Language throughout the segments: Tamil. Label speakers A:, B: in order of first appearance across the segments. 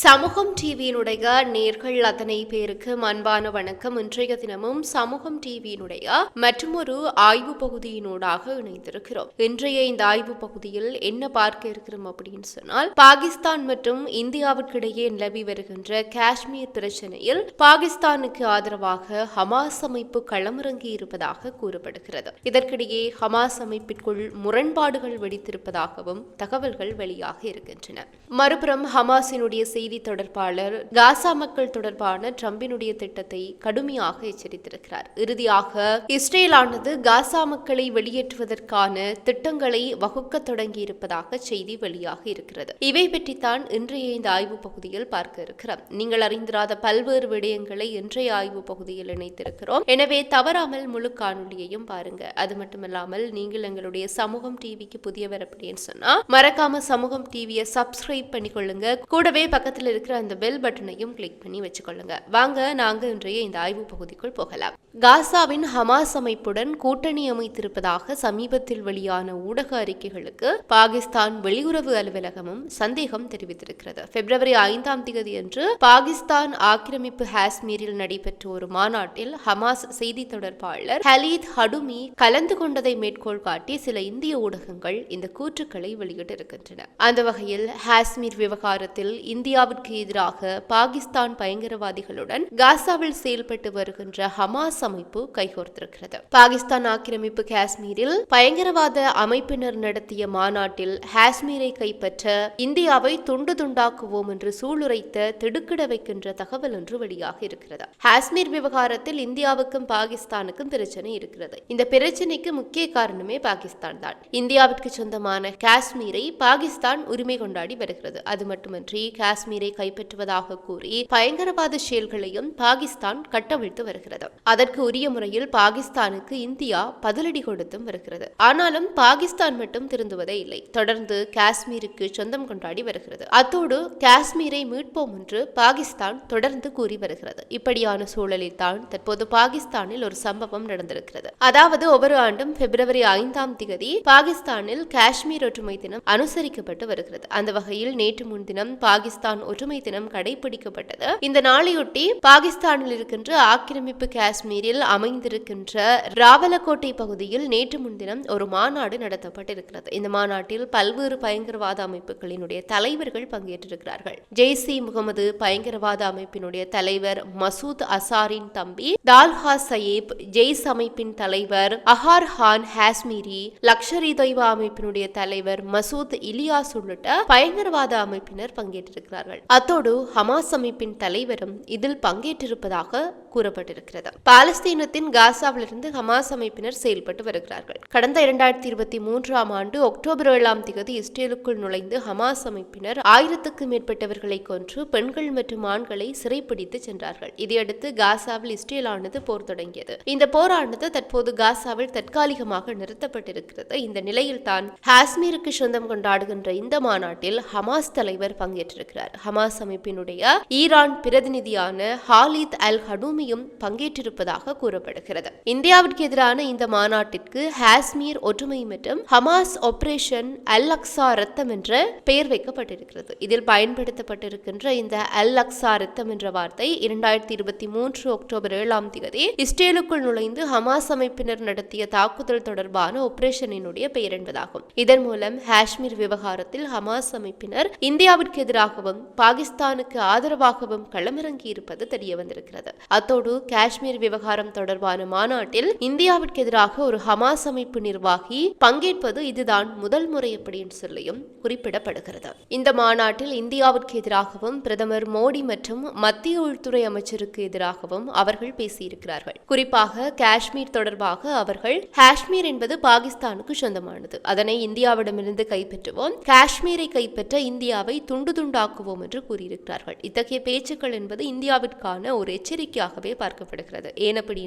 A: சமூகம் டிவியினுடைய நேர்கள் அத்தனை பேருக்கு அன்பான வணக்கம். இன்றைய தினமும் சமூகம் டிவியினுடைய மற்றொரு ஆய்வு பகுதியினூடாக இணைந்திருக்கிறோம். இன்றைய இந்த ஆய்வு பகுதியில் என்ன பார்க்க இருக்கிறோம் அப்படின்னு சொன்னால் பாகிஸ்தான் மற்றும் இந்தியாவிற்கிடையே நிலவி வருகின்ற காஷ்மீர் பிரச்சனையில் பாகிஸ்தானுக்கு ஆதரவாக ஹமாஸ் அமைப்பு களமிறங்கி இருப்பதாக கூறப்படுகிறது. இதற்கிடையே ஹமாஸ் அமைப்பிற்குள் முரண்பாடுகள் வெடித்திருப்பதாகவும் தகவல்கள் வெளியாக இருக்கின்றன. மறுபுறம் ஹமாஸினுடைய செய்தி தொடர்பாளர் காசா மக்கள் தொடர்பான ட்ரம்பினுடைய திட்டத்தை கடுமையாக எச்சரித்திருக்கிறார். இறுதியாக இஸ்ரேலானது காசா மக்களை வெளியேற்றுவதற்கான திட்டங்களை வகுக்க தொடங்கியிருப்பதாக செய்தி வெளியாக இருக்கிறது. இவை பற்றித்தான் இன்றைய இந்த ஆய்வு பகுதியில் பார்க்க இருக்கிறோம். நீங்கள் அறிந்திராத பல்வேறு விடயங்களை இன்றைய ஆய்வு பகுதியில் இணைத்திருக்கிறோம். எனவே தவறாமல் முழு காணொலியையும் பாருங்க. அது மட்டுமல்லாமல் நீங்கள் எங்களுடைய சமூகம் டிவிக்கு புதியவர் அப்படின்னு சொன்னா மறக்காம சமூகம் டிவியை சப்ஸ்கிரைப் பண்ணிக்கொள்ளுங்க. கூடவே பக்கத்தில் இருக்கிற அந்த பெல் பட்டனையும் கிளிக் பண்ணி வச்சுக்கொள்ளுங்க. வாங்க நாங்கள் இன்றைய இந்த ஆய்வு பகுதிக்குள் போகலாம். காசாவின் ஹமாஸ் அமைப்புடன் கூட்டணி அமைத்திருப்பதாக சமீபத்தில் வெளியான ஊடக அறிக்கைகளுக்கு பாகிஸ்தான் வெளியுறவு அலுவலகமும் சந்தேகம் தெரிவித்திருக்கிறது. பிப்ரவரி ஐந்தாம் தேதி அன்று பாகிஸ்தான் ஆக்கிரமிப்பு காஷ்மீரில் நடைபெற்ற ஒரு மாநாட்டில் ஹமாஸ் செய்தி தொடர்பாளர் ஹலீத் ஹடுமி கலந்து கொண்டதை மேற்கோள் காட்டி சில இந்திய ஊடகங்கள் இந்த கூற்றுக்களை வெளியிட்டிருக்கின்றன. அந்த வகையில் காஷ்மீர் விவகாரத்தில் இந்திய இந்தியாவிற்கு எதிராக பாகிஸ்தான் பயங்கரவாதிகளுடன் காசாவில் செயல்பட்டு வருகின்ற ஹமாஸ் அமைப்பு கைகோர்த்திருக்கிறது. பாகிஸ்தான் ஆக்கிரமிப்பு காஷ்மீரில் பயங்கரவாத அமைப்பினர் நடத்திய மாநாட்டில் காஷ்மீரை கைப்பற்ற இந்தியாவை துண்டு துண்டாக்குவோம் என்று சூளுரைத்த திடுக்கிட வைக்கின்ற தகவல் ஒன்று வெளியாக இருக்கிறது. காஷ்மீர் விவகாரத்தில் இந்தியாவுக்கும் பாகிஸ்தானுக்கும் பிரச்சனை இருக்கிறது. இந்த பிரச்சனைக்கு முக்கிய காரணமே பாகிஸ்தான் தான். இந்தியாவிற்கு சொந்தமான காஷ்மீரை பாகிஸ்தான் உரிமை கொண்டாடி வருகிறது. அது மட்டுமின்றி காஷ்மீர் காஷ்மீரை கைப்பற்றுவதாக கூறி பயங்கரவாத செயல்களையும் பாகிஸ்தான் கட்டவிழ்த்து வருகிறது. அதற்கு உரிய முறையில் பாகிஸ்தானுக்கு இந்தியா பதிலடி கொடுத்தும் வருகிறது. ஆனாலும் பாகிஸ்தான் மட்டும் திருந்துவதே இல்லை. தொடர்ந்து காஷ்மீருக்கு சொந்தம் கொண்டாடி வருகிறது. அத்தோடு காஷ்மீரை மீட்போம் என்று பாகிஸ்தான் தொடர்ந்து கூறி வருகிறது. இப்படியான சூழலில் தான் தற்போது பாகிஸ்தானில் ஒரு சம்பவம் நடந்திருக்கிறது. அதாவது ஒவ்வொரு ஆண்டும் பிப்ரவரி ஐந்தாம் திகதி பாகிஸ்தானில் காஷ்மீர் ஒற்றுமை தினம் அனுசரிக்கப்பட்டு வருகிறது. அந்த வகையில் நேற்று முன்தினம் பாகிஸ்தான் ஒற்றுமை தினம் கடைபிடிக்கப்பட்டது. இந்த நாளையொட்டி பாகிஸ்தானில் இருக்கின்ற ஆக்கிரமிப்பு காஷ்மீரில் அமைந்திருக்கின்ற ராவலக்கோட்டை பகுதியில் நேற்று முன்தினம் ஒரு மாநாடு நடத்தப்பட்டிருக்கிறது. இந்த மாநாட்டில் பல்வேறு பயங்கரவாத அமைப்புகளினுடைய தலைவர்கள் பங்கேற்றிருக்கிறார்கள். ஜெய்சி முகமது பயங்கரவாத அமைப்பினுடைய தலைவர் மசூத் அசாரின் தம்பி தால்ஹா சயீப் ஜெய்ஸ் அமைப்பின் தலைவர் அஹார் ஹான் ஹாஸ்மீரி லக்ஷர் தொய்வா அமைப்பினுடைய தலைவர் மசூத் இலியாஸ் உள்ளிட்ட பயங்கரவாத அமைப்பினர் பங்கேற்றிருக்கிறார் பங்கேற்றிருக்கிறார்கள் அத்தோடு ஹமாஸ் அமைப்பின் தலைவரும் இதில் பங்கேற்றிருப்பதாக கூறப்பட்டிருக்கிறது. பாலஸ்தீனத்தின் காசாவிலிருந்து ஹமாஸ் அமைப்பினர் செயல்பட்டு வருகிறார்கள். கடந்த இரண்டாயிரத்தி இருபத்தி மூன்றாம் ஆண்டு அக்டோபர் ஏழாம் தேதி இஸ்ரேலுக்குள் நுழைந்து ஹமாஸ் அமைப்பினர் ஆயிரத்துக்கும் மேற்பட்டவர்களை கொன்று பெண்கள் மற்றும் ஆண்களை சிறைப்பிடித்து சென்றார்கள். இதையடுத்து காசாவில் இஸ்ரேலானது போர் தொடங்கியது. இந்த போரானது தற்போது காசாவில் தற்காலிகமாக நிறுத்தப்பட்டிருக்கிறது. இந்த நிலையில் தான் காஷ்மீருக்கு சொந்தம் கொண்டாடுகின்ற இந்த மாநாட்டில் ஹமாஸ் தலைவர் பங்கேற்றிருக்கிறார். ஹமாஸ் அமைப்பினுடைய ஈரான் பிரதிநிதியான ஹாலித் அல் ஹனூமியும் பங்கேற்றிருப்பதாக கூறப்படுகிறது. இந்தியாவிற்கு எதிரான இந்த மாநாட்டிற்கு ஹாஸ்மீர் ஒற்றுமை மற்றும் ஹமாஸ் ஆபரேஷன் அல் அக்ஸா ரத்தம் என்ற பெயர் வைக்கப்பட்டிருக்கிறது. இதில் பயன்படுத்தப்பட்டிருக்கின்ற இந்த அல் அக்ஸா ரத்தம் என்ற வார்த்தை இரண்டாயிரத்தி இருபத்தி மூன்று அக்டோபர் ஏழாம் தேதி இஸ்ரேலுக்குள் நுழைந்து ஹமாஸ் அமைப்பினர் நடத்திய தாக்குதல் தொடர்பான ஆபரேஷனினுடைய பெயர் என்பதாகும். இதன் மூலம் காஷ்மீர் விவகாரத்தில் ஹமாஸ் அமைப்பினர் இந்தியாவிற்கு எதிராகவும் பாகிஸ்தானுக்கு ஆதரவாகவும் களமிறங்கி இருப்பது தெரிய வந்திருக்கிறது அத்தோடு காஷ்மீர் விவகாரம் தொடர்பான மாநாட்டில் இந்தியாவிற்கு எதிராக ஒரு ஹமாஸ் அமைப்பு நிர்வாகி பங்கேற்பது இதுதான் முதல் முறை அப்படின்னு சொல்லியும் குறிப்பிடப்படுகிறது. இந்த மாநாட்டில் இந்தியாவிற்கு எதிராகவும் பிரதமர் மோடி மற்றும் மத்திய உள்துறை அமைச்சருக்கு எதிராகவும் அவர்கள் பேசியிருக்கிறார்கள். குறிப்பாக காஷ்மீர் தொடர்பாக அவர்கள் காஷ்மீர் என்பது பாகிஸ்தானுக்கு சொந்தமானது. அதனை இந்தியாவிடமிருந்து கைப்பற்றுவோம். காஷ்மீரை கைப்பற்ற இந்தியாவை துண்டு துண்டாக்குவோம் என்று கூறியிருக்கிறார்கள். இத்தகைய பேச்சுக்கள் என்பது இந்தியாவிற்கான ஒரு எச்சரிக்கையாகவே பார்க்கப்படுகிறது. ஏன் அப்படின்னு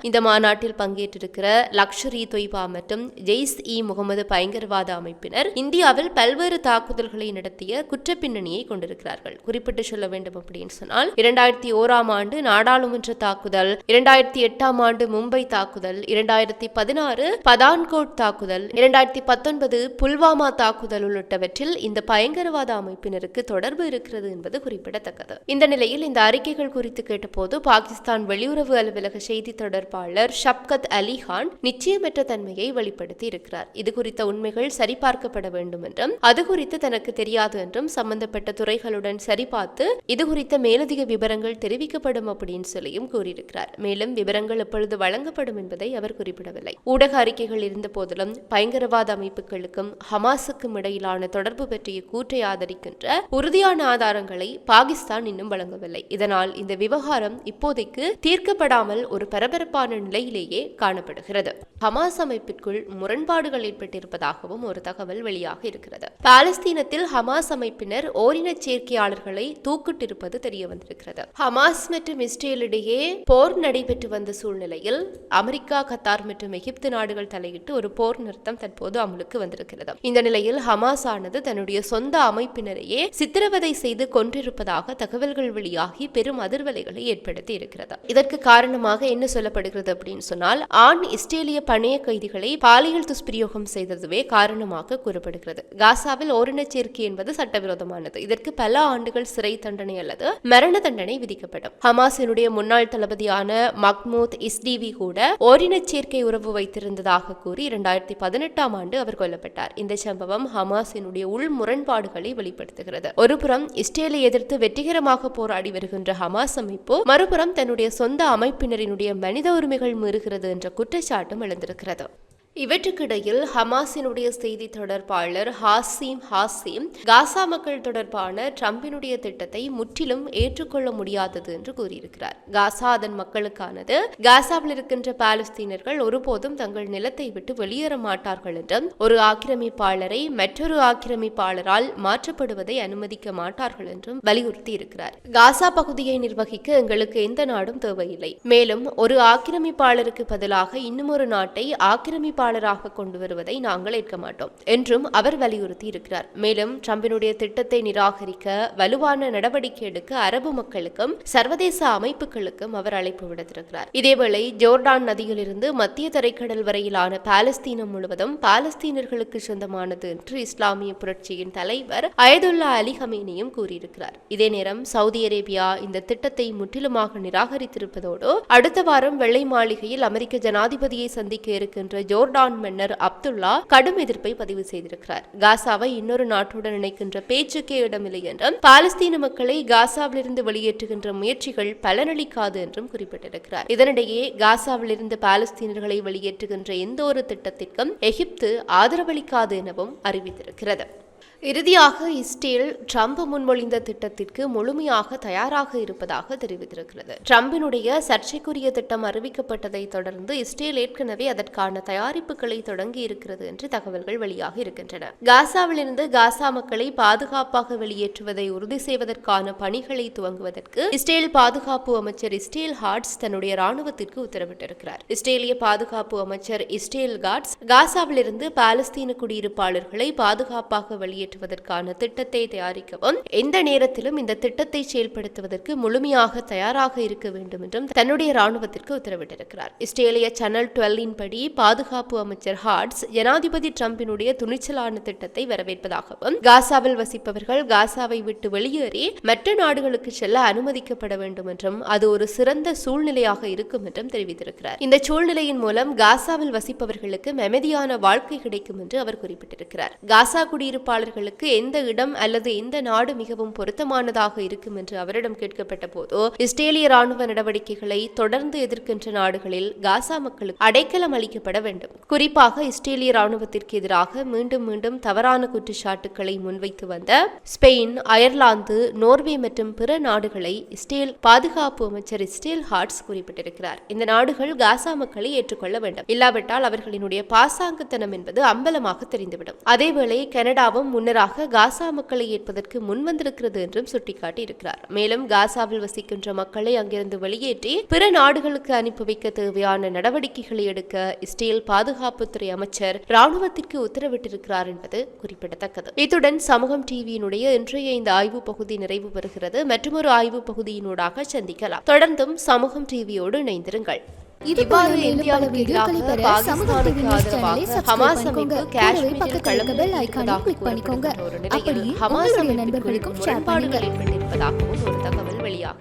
A: இந்த மாநாட்டில் பங்கேற்றிருக்கிற லக்ஷரி தொய்பா மற்றும் ஜெய்ஸ் இ முகமது பயங்கரவாத அமைப்பினர் இந்தியாவில் பல்வேறு தாக்குதல்களை நடத்திய குற்றப்பின்னணியை கொண்டிருக்கிறார்கள். குறிப்பிட்டு சொல்ல வேண்டும் அப்படின்னு சொன்னால் இரண்டாயிரத்தி ஓராம் ஆண்டு நாடாளுமன்ற தாக்குதல் இரண்டாயிரத்தி எட்டாம் ஆண்டு மும்பை தாக்குதல் இரண்டாயிரத்தி பதினாறு பதான்கோட் தாக்குதல் இரண்டாயிரத்தி பத்தொன்பது புல்வாமா தாக்குதல் உள்ளிட்டவற்றில் இந்த பயங்கரவாத அமைப்பினருக்கு தொடர்பு இருக்கிறது என்பது குறிப்பிடத்தக்கது. இந்த நிலையில் இந்த அறிக்கைகள் குறித்து கேட்டபோது பாகிஸ்தான் வெளியுறவு அலுவலக செய்தி தொடர்பாளர் ஷப்கத் அலிகான் நிச்சயமற்ற தன்மையை வெளிப்படுத்தி இருக்கிறார். இது குறித்த உண்மைகள் சரிபார்க்கப்பட வேண்டும் என்றும் அது குறித்து தனக்கு தெரியாது என்றும் சம்பந்தப்பட்ட துறைகளுடன் சரிபார்த்து இது குறித்த மேலதிக விவரங்கள் தெரிவிக்கப்படும் அப்படின்னு சொல்லியும் கூறியிருக்கிறார். மேலும் விவரங்கள் எப்பொழுது வழங்கப்படும் என்பதை அவர் குறிப்பிடவில்லை. ஊடக அறிக்கைகள் இருந்த போதிலும் பயங்கரவாத அமைப்புகளுக்கும் ஹமாஸுக்கும் இடையிலான தொடர்பு பற்றிய கூற்றை ஆதரிக்கின்ற உறுதியான ஆதாரங்களை பாகிஸ்தான் இன்னும் வழங்கவில்லை. இதனால் இந்த விவகாரம் இப்போதைக்கு தீர்க்கப்படாமல் ஒரு பரபரப்பான நிலையிலேயே காணப்படுகிறது. ஹமாஸ் அமைப்பிற்குள் முரண்பாடுகள் ஏற்பட்டிருப்பதாகவும் ஒரு தகவல் வெளியாக இருக்கிறது. பாலஸ்தீனத்தில் ஹமாஸ் அமைப்பினர் ஓரினச் சேர்க்கையாளர்களை தூக்கிட்டிருப்பது தெரிய வந்திருக்கிறது ஹமாஸ் மற்றும் இஸ்ரேலிடையே போர் நடைபெற்று வந்த சூழ்நிலையில் அமெரிக்கா கத்தார் மற்றும் எகிப்து நாடுகள் தலையிட்டு ஒரு போர் நிறுத்தம் தற்போது அமலுக்கு வந்திருக்கிறது. இந்த நிலையில் ஹமாஸ் ஆனது தன்னுடைய சொந்த அமைப்பினரையே சித்திரவதை செய்து கொன்றிருப்பதாக தகவல்கள் வெளியாகி பெரும் அதிர்வலைகளை ஏற்படுத்தி இருக்கிறது. இதற்கு காரணமாக என்ன சொல்லப்படுகிறது அப்படின்னு சொன்னால் ஆண் இஸ்ரேலிய பணைய கைதிகளை பாலியல் துஷ்பிரயோகம் செய்ததுவே காரணமாக கூறப்படுகிறது. காசாவில் ஓரினச்சேர்க்கை என்பது சட்டவிரோதமானது. இதற்கு பல ஆண்டுகள் சிறை தண்டனை அல்லது மரண தண்டனை விதிக்கப்படும். ஹமாஸினுடைய முன்னாள் தளபதியான மக்மூத் இஸ்டிவி கூட ஓரினச்சேர்க்கை உறவு வைத்திருந்ததாக கூறி இரண்டாயிரத்தி பதினெட்டாம் ஆண்டு அவர் கொல்லப்பட்டார். இந்த சம்பவம் ஹமாஸினுடைய உள் முரண்பாடுகளை வெளிப்படுத்துகிறது. ஒருபுறம் இஸ்ரேலை எதிர்த்து வெற்றிகரமாக போராடி வருகின்ற ஹமாஸ் அமைப்பு மறுபுறம் தன்னுடைய சொந்த அமைப்பினரினுடைய மனித உரிமைகள் மீறுகிறது என்ற குற்றச்சாட்டும் எழுந்திருக்கிறது. இவற்றுக்கிடையில் ஹமாஸினுடைய செய்தி தொடர்பாளர் ஹாசிம் ஹாசிம் காசா மக்கள் தொடர்பான ட்ரம்பினுடைய திட்டத்தை முற்றிலும் ஏற்றுக்கொள்ள முடியாதது என்று கூறியிருக்கிறார். காசா அதன் மக்களுக்கானது காசாவில் இருக்கின்ற பாலஸ்தீனர்கள் ஒருபோதும் தங்கள் நிலத்தை விட்டு வெளியேற மாட்டார்கள் என்றும் ஒரு ஆக்கிரமிப்பாளரை மற்றொரு ஆக்கிரமிப்பாளரால் மாற்றப்படுவதை அனுமதிக்க மாட்டார்கள் என்றும் வலியுறுத்தி இருக்கிறார் காசா பகுதியை நிர்வகிக்க எங்களுக்கு எந்த நாடும் தேவையில்லை. மேலும் ஒரு ஆக்கிரமிப்பாளருக்கு பதிலாக இன்னும் ஒரு நாட்டை ஆக்கிரமிப்பாளர் வேட்பாளராக கொண்டு வருவதை நாங்கள் ஏற்க மாட்டோம் என்றும் அவர் வலியுறுத்தி இருக்கிறார் மேலும் ட்ரம்பினுடைய திட்டத்தை நிராகரிக்க வலுவான நடவடிக்கை எடுக்க அரபு மக்களுக்கும் சர்வதேச அமைப்புகளுக்கும் அவர் அழைப்பு விடுத்திருக்கிறார். இதேவேளை ஜோர்டான் நதியிலிருந்து மத்திய தரைக்கடல் வரையிலான பாலஸ்தீனம் முழுவதும் பாலஸ்தீனர்களுக்கு சொந்தமானது என்று இஸ்லாமிய புரட்சியின் தலைவர் அயதுல்லா அலி ஹமீனியும் கூறியிருக்கிறார். இதே நேரம் சவுதி அரேபியா இந்த திட்டத்தை முற்றிலுமாக நிராகரித்திருப்பதோடு அடுத்த வாரம் வெள்ளை மாளிகையில் அமெரிக்க ஜனாதிபதியை சந்திக்க இருக்கின்ற ஜோர்டான் ஜோர்டான் மன்னர் அப்துல்லா கடும் எதிர்ப்பை பதிவு செய்திருக்கிறார். காசாவை இன்னொரு நாட்டுடன் இணைக்கின்ற பேச்சுக்கே இடமில்லை என்றும் பாலஸ்தீன மக்களை காசாவிலிருந்து வெளியேற்றுகின்ற முயற்சிகள் பலனளிக்காது என்றும் குறிப்பிட்டிருக்கிறார். இதனிடையே காசாவிலிருந்து பாலஸ்தீனர்களை வெளியேற்றுகின்ற எந்த ஒரு திட்டத்திற்கும் எகிப்து ஆதரவளிக்காது எனவும் அறிவித்திருக்கிறது. இறுதியாக இஸ்ரேல் ட்ரம்ப் முன்மொழிந்த திட்டத்திற்கு முழுமையாக தயாராக இருப்பதாக தெரிவித்திருக்கிறது. ட்ரம்பினுடைய சர்ச்சைக்குரிய திட்டம் அறிவிக்கப்பட்டதை தொடர்ந்து இஸ்ரேல் ஏற்கனவே அதற்கான தயாரிப்புகளை தொடங்கி இருக்கிறது என்று தகவல்கள் வெளியாக இருக்கின்றன. காசாவிலிருந்து காசா மக்களை பாதுகாப்பாக வெளியேற்றுவதை உறுதி செய்வதற்கான பணிகளை துவங்குவதற்கு இஸ்ரேல் பாதுகாப்பு அமைச்சர் இஸ்ரேல் ஹார்ட்ஸ் தன்னுடைய ராணுவத்திற்கு உத்தரவிட்டிருக்கிறார். இஸ்ரேலிய பாதுகாப்பு அமைச்சர் இஸ்ரேல் காட்ஸ் காசாவிலிருந்து பாலஸ்தீன குடியிருப்பாளர்களை பாதுகாப்பாக வெளியேற்ற நிறைவேற்றுவதற்கான திட்டத்தை தயாரிக்கவும் எந்த நேரத்திலும் இந்த திட்டத்தை செயல்படுத்துவதற்கு முழுமையாக தயாராக இருக்க வேண்டும் என்றும் தன்னுடைய ராணுவத்திற்கு உத்தரவிட்டிருக்கிறார். இஸ்ரேலிய சேனல் டுவெல்லின் படி பாதுகாப்பு அமைச்சர் ஹார்ட்ஸ் ஜனாதிபதி டிரம்பினுடைய துணிச்சலான திட்டத்தை வரவேற்பதாகவும் காசாவில் வசிப்பவர்கள் காசாவை விட்டு வெளியேறி மற்ற நாடுகளுக்கு செல்ல அனுமதிக்கப்பட வேண்டும் என்றும் அது ஒரு சிறந்த சூழ்நிலையாக இருக்கும் என்றும் தெரிவித்திருக்கிறார். இந்த சூழ்நிலையின் மூலம் காசாவில் வசிப்பவர்களுக்கு அமைதியான வாழ்க்கை கிடைக்கும் என்று அவர் குறிப்பிட்டிருக்கிறார். காசா குடியிருப்பாளர்கள் அவர்களுக்கு எந்த இடம் அல்லது எந்த நாடு மிகவும் பொருத்தமானதாக இருக்கும் என்று அவரிடம் கேட்கப்பட்ட போது இஸ்ரேலிய ராணுவ நடவடிக்கைகளை தொடர்ந்து எதிர்க்கின்ற நாடுகளில் காசா மக்களுக்கு அடைக்கலம் அளிக்கப்பட வேண்டும். குறிப்பாக இஸ்ரேலிய ராணுவத்திற்கு எதிராக மீண்டும் மீண்டும் தவறான குற்றச்சாட்டுக்களை முன்வைத்து வந்த ஸ்பெயின் அயர்லாந்து நோர்வே மற்றும் பிற நாடுகளை இஸ்ரேல் பாதுகாப்பு அமைச்சர் இஸ்ரேல் ஹார்ட்ஸ் குறிப்பிட்டிருக்கிறார். இந்த நாடுகள் காசா மக்களை ஏற்றுக்கொள்ள வேண்டும். இல்லாவிட்டால் அவர்களினுடைய பாசாங்குத்தனம் என்பது அம்பலமாக தெரிந்துவிடும். அதேவேளை கனடாவும் முன்னர் முன்னராக காசா மக்களை ஏற்பதற்கு முன்வந்திருக்கிறது என்றும் சுட்டிக்காட்டி இருக்கிறார் மேலும் காசாவில் வசிக்கின்ற மக்களை அங்கிருந்து வெளியேற்றி பிற நாடுகளுக்கு அனுப்பி வைக்க தேவையான நடவடிக்கைகளை எடுக்க இஸ்ரேல் பாதுகாப்புத்துறை அமைச்சர் ராணுவத்திற்கு உத்தரவிட்டிருக்கிறார் என்பது குறிப்பிடத்தக்கது. இத்துடன் சமூகம் டிவியினுடைய இன்றைய இந்த ஆய்வு பகுதி நிறைவு பெறுகிறது. மற்றொரு ஆய்வு பகுதியினூடாக சந்திக்கலாம். தொடர்ந்தும் சமூகம் டிவியோடு இணைந்திருங்கள். இவ்வாறு இந்தியாவுக்கு ஆதரவாக ஹமாஸ் அமைப்பு காஷ்மீரில்
B: பக்கத்தில்
A: களம்
B: இருக்க பெல் ஐகானை
A: இருப்பதாக
B: கிளிக் பண்ணிக்கோங்க.
A: கூறப்படுகின்ற ஒரு நிலையில்
B: அப்படியே
A: ஹமாஸ் முரண்பாடுகள்
B: பண்ணுங்க.
A: ஏற்பட்டிருப்பதாகவும் ஒரு தகவல்